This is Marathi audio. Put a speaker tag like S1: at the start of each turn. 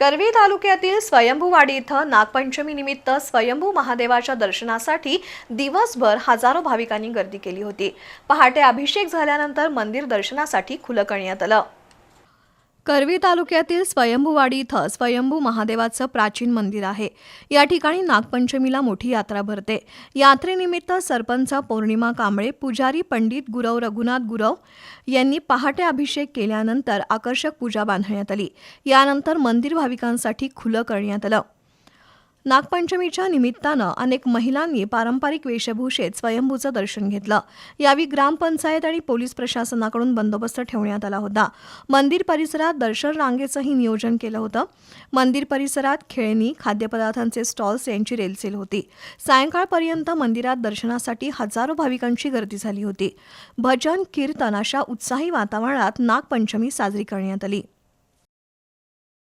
S1: करवी तालुक्यातील स्वयंभूवाडी इथं नागपंचमी निमित्त स्वयंभू महादेवाच्या दर्शनासाठी दिवसभर हजारो भाविकांनी गर्दी केली होती. पहाटे अभिषेक झाल्यानंतर मंदिर दर्शनासाठी खुलं करण्यात आलं. करवी तालुक्यातील स्वयंभूवाडी इथं स्वयंभू महादेवाचं प्राचीन मंदिर आहे. या ठिकाणी नागपंचमीला मोठी यात्रा भरते. यात्रेनिमित्त सरपंच पौर्णिमा कांबळे पुजारी पंडित गुरव रघुनाथ गुरव यांनी पहाटे अभिषेक केल्यानंतर आकर्षक पूजा बांधण्यात आली. यानंतर मंदिर भाविकांसाठी खुलं करण्यात आलं. नागपंचमीच्या निमित्तानं अनेक महिलांनी पारंपरिक वेशभूषेत स्वयंभूचं दर्शन घेतलं. यावेळी ग्रामपंचायत आणि पोलीस प्रशासनाकडून बंदोबस्त ठेवण्यात आला होता. मंदिर परिसरात दर्शन रांगेचंही नियोजन केलं होतं. मंदिर परिसरात खेळणी खाद्यपदार्थांचे स्टॉल्स यांची रेलसेल होती. सायंकाळपर्यंत मंदिरात दर्शनासाठी हजारो भाविकांची गर्दी झाली होती. भजन कीर्तन अशा उत्साही वातावरणात नागपंचमी साजरी करण्यात आली.